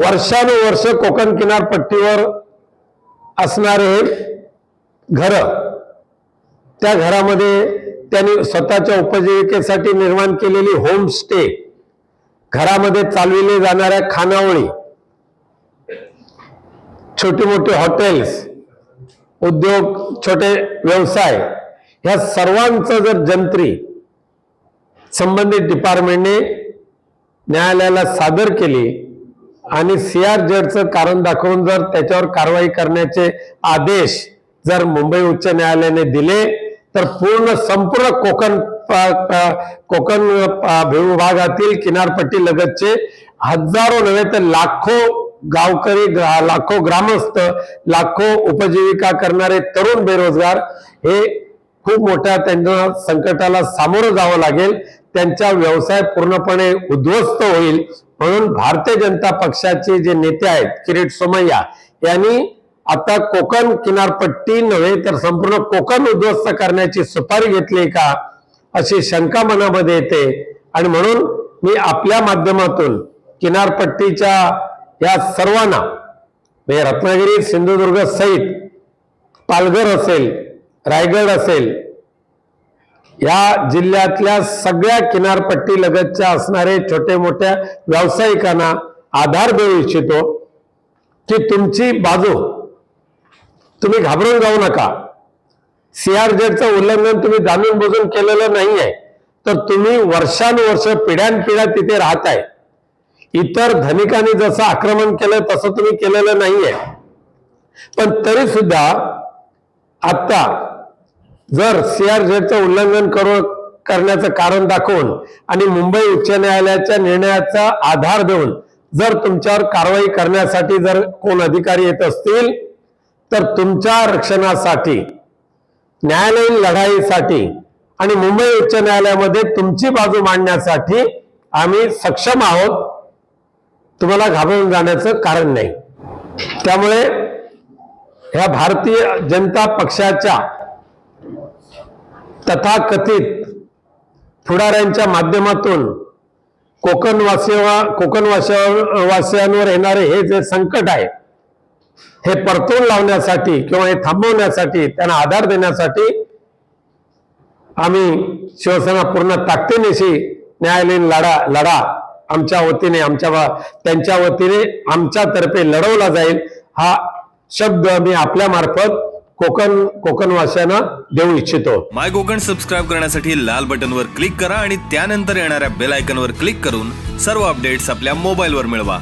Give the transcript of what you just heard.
वर्षानुवर्ष कोकण किनारपट्टीवर असणारे घर त्या घरामध्ये त्यांनी स्वतःच्या उपजीविकेसाठी निर्माण केलेली होमस्टे घरामध्ये चालविले जाणाऱ्या खानावळी छोटे मोठी हॉटेल्स उद्योग छोटे व्यवसाय ह्या सर्वांचं जर जंत्री संबंधित डिपार्टमेंटने न्यायालयाला सादर केली आणि सी आर कारण दाखवून जर त्याच्यावर कारवाई करण्याचे आदेश जर मुंबई उच्च न्यायालयाने दिले तर पूर्ण संपूर्ण कोकण कोकण विभागातील किनारपट्टी लगतचे हजारो नव्हे तर लाखो गावकरी ग्रा- लाखो ग्रामस्थ लाखो उपजीविका करणारे तरुण बेरोजगार हे खूप मोठ्या त्यांना संकटाला सामोरं जावं लागेल. त्यांचा व्यवसाय पूर्णपणे उद्ध्वस्त होईल. म्हणून भारतीय जनता पक्षाचे जे नेते आहेत किरीट सोमय्या यांनी आता कोकण किनारपट्टी नव्हे तर संपूर्ण कोकण उद्ध्वस्त करण्याची सुपारी घेतली का अशी शंका मनामध्ये येते. आणि म्हणून मी आपल्या माध्यमातून किनारपट्टीच्या या सर्वांना म्हणजे रत्नागिरी सिंधुदुर्ग सहित पालघर असेल रायगड असेल या जिल्ह्यातल्या सगळ्या किनारपट्टी लगतच्या असणारे छोटे मोठ्या व्यावसायिकांना आधार देऊ इच्छितो की तुमची बाजू तुम्ही घाबरून जाऊ नका. सीआरजेडचं उल्लंघन तुम्ही जाणून बुजून केलेलं नाही आहे तर तुम्ही वर्षानुवर्ष पिढ्यानपिढ्या तिथे राहताय. इतर धनिकांनी जसं आक्रमण केलं तसं तुम्ही केलेलं नाहीये. पण तरी सुद्धा आता जर सीआरझेडचं उल्लंघन करू करण्याचं कारण दाखवून आणि मुंबई उच्च न्यायालयाच्या निर्णयाचा आधार देऊन जर तुमच्यावर कारवाई करण्यासाठी जर कोण अधिकारी येत असतील तर तुमच्या रक्षणासाठी न्यायालयीन लढाईसाठी आणि मुंबई उच्च न्यायालयामध्ये तुमची बाजू मांडण्यासाठी आम्ही सक्षम आहोत. तुम्हाला घाबरून जाण्याचं कारण नाही. त्यामुळे ह्या भारतीय जनता पक्षाच्या तथाकथित पुढाऱ्यांच्या माध्यमातून कोकणवासी कोकणवासिया वासियांवर येणारे हे जे संकट आहे हे परतून लावण्यासाठी किंवा हे थांबवण्यासाठी त्यांना आधार देण्यासाठी आम्ही शिवसेना पूर्ण ताकदीनेशी न्यायालयीन लढा लढा आमच्या वतीने आमच्या त्यांच्या वतीने आमच्यातर्फे लढवला जाईल हा शब्द मी आपल्या मार्फत कोकण कोकणवासियांना देऊ इच्छितो. माय कोकण सबस्क्राईब करण्यासाठी लाल बटनवर क्लिक करा आणि त्यानंतर येणाऱ्या बेल आयकॉनवर क्लिक करून सर्व अपडेट्स आपल्या मोबाईलवर मिळवा.